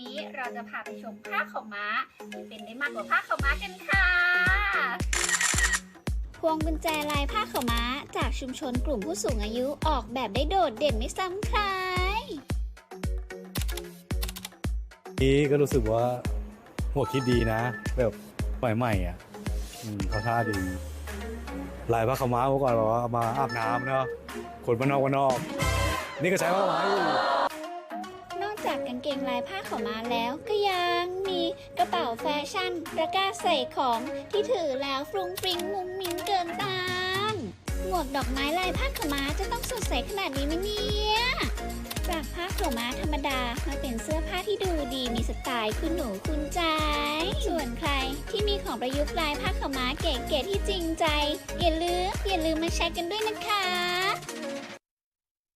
ดีค่ะวันนี้เราจะพาไปชมผ้าขาวม้าที่เป็นได้มากกว่าผ้าขาวม้ากันค่ะพวงกุญแจลายผ้าขาวม้า จากชุมชนกลุ่มผู้สูงอายุออกแบบได้โดดเด่นไม่ซ้ำใครนี้ก็รู้สึกว่าหัวคิดดีนะ แบบใหม่ๆอะอืมเขาท่าดีลายผ้าขาวม้าเมื่อก่อนแบบว่าเอามาอาบน้ำเนาะคนบ้านนอกบ้านนอก นี่ก็ใช้ผ้าขาวม้าอยู่ เกงลายผ้าขาวม้าแล้วก็ยังมีกระเป๋าแฟชั่นตะกร้าใส่ของที่ถือแล้วฟรุ้งฟริ้งมุ้งมิ้งเกินตานหมวกดอกไม้ลายผ้าขาวม้าจะต้องสดใสขนาดนี้ไหมเนี่ยจากผ้าขาวม้าธรรมดามาเป็นเสื้อผ้าที่ดูดีมีสไตล์คุณหนูคุณใจ ส่วนใครที่มีของประยุกต์ลายผ้าขาวม้าเก๋ๆที่จริงใจอย่าลืมอย่าลืมมาใช้กันด้วยนะคะ